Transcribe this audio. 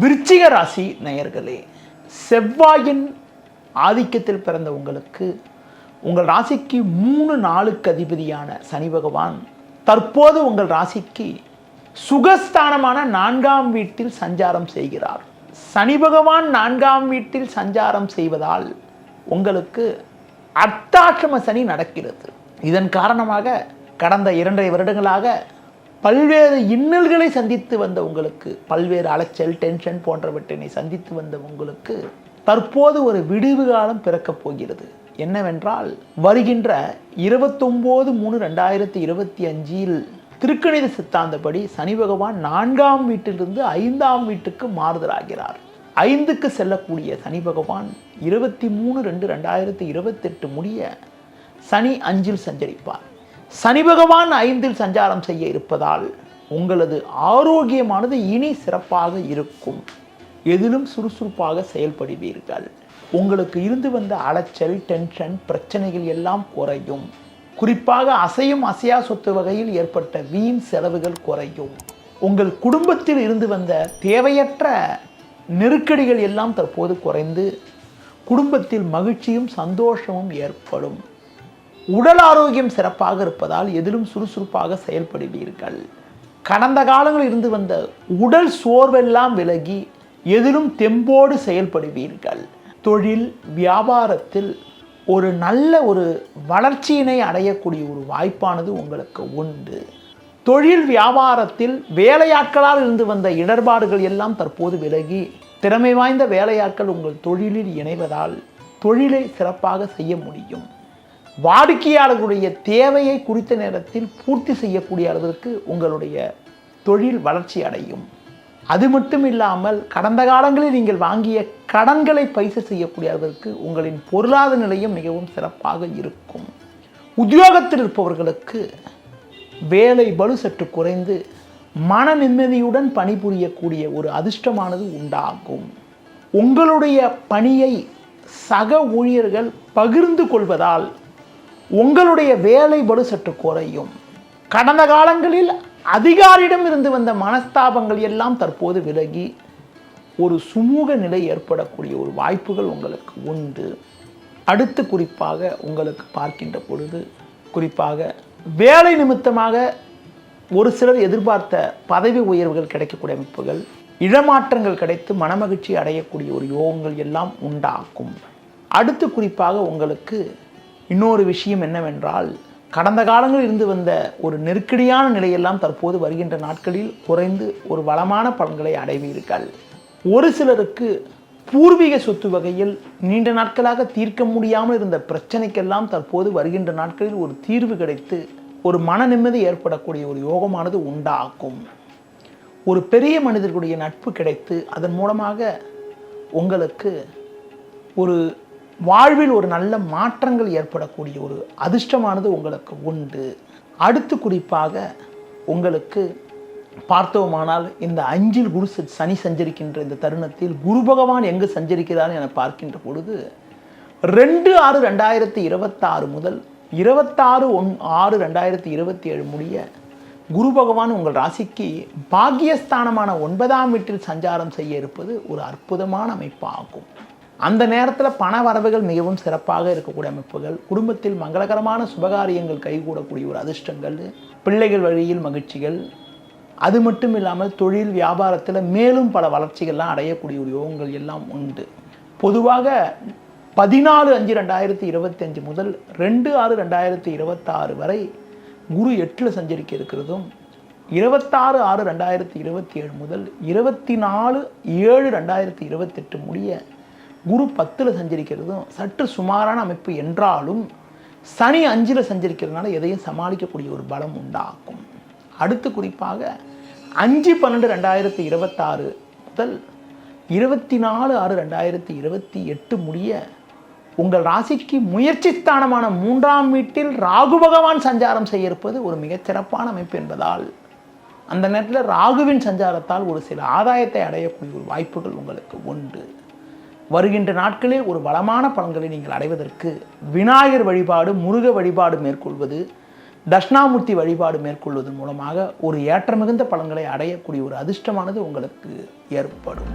விருச்சிக ராசி நேயர்களே செவ்வாயின் ஆதிக்கத்தில் பிறந்த உங்களுக்கு உங்கள் ராசிக்கு மூணு நாளுக்கு அதிபதியான சனி பகவான் தற்போது உங்கள் ராசிக்கு சுகஸ்தானமான நான்காம் வீட்டில் சஞ்சாரம் செய்கிறார். சனி பகவான் நான்காம் வீட்டில் சஞ்சாரம் செய்வதால் உங்களுக்கு அர்த்தாசிரம சனி நடக்கிறது. இதன் காரணமாக கடந்த இரண்டரை வருடங்களாக பல்வேறு இன்னல்களை சந்தித்து வந்த உங்களுக்கு பல்வேறு அலைச்சல் டென்ஷன் போன்றவற்றினை சந்தித்து வந்த உங்களுக்கு தற்போது ஒரு விடிவு காலம் பிறக்கப் போகிறது. என்னவென்றால் வருகின்ற இருபத்தொம்போது மூணு ரெண்டாயிரத்தி இருபத்தி அஞ்சில் திருக்கணித சித்தாந்தப்படி சனி பகவான் நான்காம் வீட்டிலிருந்து ஐந்தாம் வீட்டுக்கு மாறுதலாகிறார். ஐந்துக்கு செல்லக்கூடிய சனி பகவான் இருபத்தி மூணு ரெண்டு ரெண்டாயிரத்தி இருபத்தெட்டு முடிய சனி அஞ்சில் சஞ்சரிப்பார். சனி பகவான் ஐந்தில் சஞ்சாரம் செய்ய இருப்பதால் உங்களது ஆரோக்கியமானது இனி சிறப்பாக இருக்கும். எதிலும் சுறுசுறுப்பாக செயல்படுவீர்கள். உங்களுக்கு இருந்து வந்த அலைச்சல் டென்ஷன் பிரச்சனைகள் எல்லாம் குறையும். குறிப்பாக அசையும் அசையா சொத்து வகையில் ஏற்பட்ட வீண் செலவுகள் குறையும். உங்கள் குடும்பத்தில் இருந்து வந்த தேவையற்ற நெருக்கடிகள் எல்லாம் தற்போது குறைந்து குடும்பத்தில் மகிழ்ச்சியும் சந்தோஷமும் ஏற்படும். உடல் ஆரோக்கியம் சிறப்பாக இருப்பதால் எதிலும் சுறுசுறுப்பாக செயல்படுவீர்கள். கடந்த காலங்களில் இருந்து வந்த உடல் சோர்வெல்லாம் விலகி எதிலும் தெம்போடு செயல்படுவீர்கள். தொழில் வியாபாரத்தில் ஒரு நல்ல ஒரு வளர்ச்சியினை அடையக்கூடிய ஒரு வாய்ப்பானது உங்களுக்கு உண்டு. தொழில் வியாபாரத்தில் வேலையாட்களால் இருந்து வந்த இடர்பாடுகள் எல்லாம் தற்போது விலகி திறமை வாய்ந்த வேலையாட்கள் உங்கள் தொழிலில் இணைவதால் தொழிலை சிறப்பாக செய்ய முடியும். வாடிக்கையாளர்களுடைய தேவையை குறித்த நேரத்தில் பூர்த்தி செய்யக்கூடிய அளவிற்கு உங்களுடைய தொழில் வளர்ச்சி அடையும். அது மட்டும் இல்லாமல் கடந்த காலங்களில் நீங்கள் வாங்கிய கடன்களை பைச செய்யக்கூடிய அளவிற்கு உங்களின் பொருளாதார நிலையும் மிகவும் சிறப்பாக இருக்கும். உத்தியோகத்தில் இருப்பவர்களுக்கு வேலை பலு சற்று குறைந்து மன நிம்மதியுடன் பணிபுரியக்கூடிய ஒரு அதிர்ஷ்டமானது உண்டாகும். உங்களுடைய பணியை சக ஊழியர்கள் பகிர்ந்து கொள்வதால் உங்களுடைய வேலை பளு சற்று குறையும். கடந்த காலங்களில் அதிகாரியிடம் இருந்து வந்த மனஸ்தாபங்கள் எல்லாம் தற்போது விலகி ஒரு சுமூக நிலை ஏற்படக்கூடிய ஒரு வாய்ப்புகள் உங்களுக்கு உண்டு. அடுத்து குறிப்பாக உங்களுக்கு பார்க்கின்ற பொழுது குறிப்பாக வேலை நிமித்தமாக ஒரு சிலர் எதிர்பார்த்த பதவி உயர்வுகள் கிடைக்கக்கூடிய அமைப்புகள் இடமாற்றங்கள் கிடைத்து மனமகிழ்ச்சி அடையக்கூடிய ஒரு யோகங்கள் எல்லாம் உண்டாக்கும் அடுத்து குறிப்பாக உங்களுக்கு இன்னொரு விஷயம் என்னவென்றால் கடந்த காலங்களில் இருந்து வந்த ஒரு நெருக்கடியான நிலையெல்லாம் தற்போது வருகின்ற நாட்களில் குறைந்து ஒரு வளமான பலன்களை அடைவீர்கள். ஒரு சிலருக்கு பூர்வீக சொத்து வகையில் நீண்ட நாட்களாக தீர்க்க முடியாமல் இருந்த பிரச்சனைக்கெல்லாம் தற்போது வருகின்ற நாட்களில் ஒரு தீர்வு கிடைத்து ஒரு மன நிம்மதி ஏற்படக்கூடிய ஒரு யோகமானது உண்டாகும். ஒரு பெரிய மனிதர்களுடைய நட்பு கிடைத்து அதன் மூலமாக உங்களுக்கு ஒரு வாழ்வில் ஒரு நல்ல மாற்றங்கள் ஏற்படக்கூடிய ஒரு அதிர்ஷ்டமானது உங்களுக்கு உண்டு. அடுத்து குறிப்பாக உங்களுக்கு பார்த்தோமானால் இந்த அஞ்சில் குரு சனி சஞ்சரிக்கின்ற இந்த தருணத்தில் குரு பகவான் எங்கு சஞ்சரிக்கிறார் என பார்க்கின்ற பொழுது ரெண்டு ஆறு ரெண்டாயிரத்தி இருபத்தாறு முதல் இருபத்தாறு ஒன் ஆறு ரெண்டாயிரத்தி இருபத்தி ஏழு முடிய குரு பகவான் உங்கள் ராசிக்கு பாக்கியஸ்தானமான ஒன்பதாம் வீட்டில் சஞ்சாரம் செய்ய இருப்பது ஒரு அற்புதமான அமைப்பாகும். அந்த நேரத்தில் பண வரவுகள் மிகவும் சிறப்பாக இருக்கக்கூடிய அமைப்புகள் குடும்பத்தில் மங்களகரமான சுபகாரியங்கள் கைகூடக்கூடிய ஒரு அதிர்ஷ்டங்கள் பிள்ளைகள் வழியில் மகிழ்ச்சிகள். அது மட்டும் இல்லாமல் தொழில் வியாபாரத்தில் மேலும் பல வளர்ச்சிகள்லாம் அடையக்கூடிய ஒரு யோகங்கள் எல்லாம் உண்டு. பொதுவாக பதினாலு அஞ்சு ரெண்டாயிரத்தி இருபத்தஞ்சு முதல் ரெண்டு ஆறு ரெண்டாயிரத்தி இருபத்தாறு வரை குரு எட்டில் சஞ்சரிக்க இருக்கிறதும் இருபத்தாறு ஆறு ரெண்டாயிரத்தி இருபத்தி ஏழு முதல் இருபத்தி நாலு ஏழு ரெண்டாயிரத்தி இருபத்தெட்டு முடிய குரு பத்தில் சஞ்சரிக்கிறதும் சற்று சுமாரான அமைப்பு என்றாலும் சனி அஞ்சில் சஞ்சரிக்கிறதுனால எதையும் சமாளிக்கக்கூடிய ஒரு பலம் உண்டாகும். அடுத்து குறிப்பாக அஞ்சு பன்னெண்டு ரெண்டாயிரத்தி இருபத்தாறு முதல் இருபத்தி நாலு ஆறு ரெண்டாயிரத்தி இருபத்தி எட்டு முடிய உங்கள் ராசிக்கு முயற்சி ஸ்தானமான மூன்றாம் வீட்டில் ராகு பகவான் சஞ்சாரம் செய்ய இருப்பது ஒரு மிகச்சிறப்பான அமைப்பு என்பதால் அந்த நேரத்தில் ராகுவின் சஞ்சாரத்தால் ஒரு சில ஆதாயத்தை அடையக்கூடிய ஒரு வாய்ப்புகள் உங்களுக்கு உண்டு. வருகின்ற நாட்களில் ஒரு வளமான பலன்களை நீங்கள் அடைவதற்கு விநாயகர் வழிபாடு முருக வழிபாடு மேற்கொள்வது தட்சிணாமூர்த்தி வழிபாடு மேற்கொள்வதன் மூலமாக ஒரு ஏற்ற மிகுந்த பலன்களை அடையக்கூடிய ஒரு அதிர்ஷ்டமானது உங்களுக்கு ஏற்படும்.